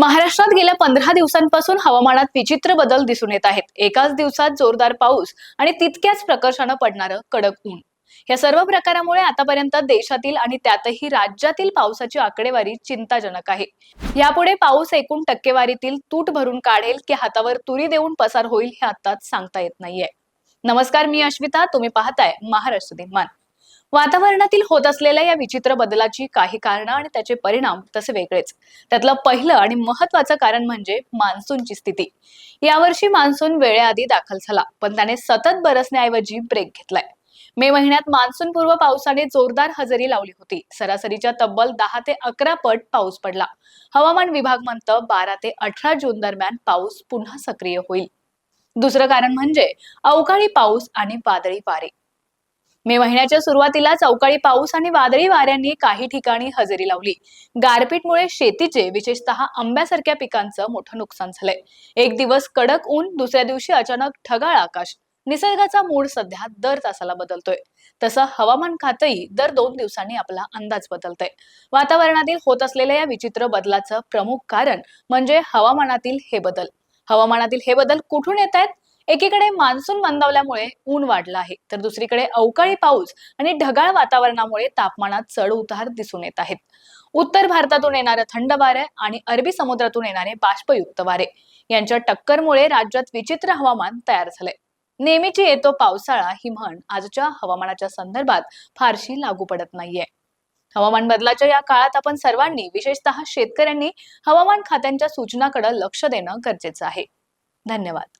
महाराष्ट्रात गेल्या पंधरा दिवसांपासून हवामानात विचित्र बदल दिसून येत आहेत. एकाच दिवसात जोरदार पाऊस आणि तितक्याच प्रकर्षानं पडणारं कडक ऊन. या सर्व प्रकारामुळे आतापर्यंत देशातील आणि त्यातही राज्यातील पावसाची आकडेवारी चिंताजनक आहे. यापुढे पाऊस एकूण टक्केवारीतील तूट भरून काढेल की हातावर तुरी देऊन पसार होईल हे आताच सांगता येत नाहीये. नमस्कार मी अश्विता. तुम्ही पाहताय महाराष्ट्र दिनमान. वातावरणातील होत असलेल्या या विचित्र बदलाची काही कारणं आणि त्याचे परिणाम तसे वेगळेच. त्यातलं पहिलं आणि महत्वाचं कारण म्हणजे मान्सूनची स्थिती. यावर्षी मान्सून वेळेआधी दाखल झाला पण त्याने सतत बरसण्याऐवजी ब्रेक घेतलाय. मे महिन्यात मान्सून पूर्व पावसाने जोरदार हजेरी लावली होती. सरासरीच्या तब्बल दहा ते अकरा पट पाऊस पडला. हवामान विभाग म्हणतं बारा ते अठरा जून दरम्यान पाऊस पुन्हा सक्रिय होईल. दुसरं कारण म्हणजे अवकाळी पाऊस आणि वादळी वारे. मे महिन्याच्या सुरुवातीला अवकाळी पाऊस आणि वादळी वाऱ्यांनी काही ठिकाणी हजेरी लावली. गारपीटमुळे शेतीचे विशेषतः आंब्यासारख्या पिकांचं मोठं नुकसान झालंय. एक दिवस कडक ऊन दुसऱ्या दिवशी अचानक ढगाळ आकाश. निसर्गाचा मूड सध्या दर तासाला बदलतोय. तसं हवामान खातंही दर दोन दिवसांनी आपला अंदाज बदलतंय. वातावरणातील होत असलेल्या या विचित्र बदलाचं प्रमुख कारण म्हणजे हवामानातील हे बदल. हवामानातील हे बदल कुठून येत आहेत एकीकडे मान्सून मंदावल्यामुळे ऊन वाढलं आहे तर दुसरीकडे अवकाळी पाऊस आणि ढगाळ वातावरणामुळे तापमानात चढ उतार दिसून येत आहेत. उत्तर भारतातून येणारं थंड वारे आणि अरबी समुद्रातून येणारे बाष्पयुक्त वारे यांच्या टक्करमुळे राज्यात विचित्र हवामान तयार झालंय. नेहमीची येतो पावसाळा ही म्हण आजच्या हवामानाच्या संदर्भात फारशी लागू पडत नाहीये. हवामान बदलाच्या या काळात आपण सर्वांनी विशेषतः शेतकऱ्यांनी हवामान खात्यांच्या सूचनाकडे लक्ष देणं गरजेचं आहे. धन्यवाद.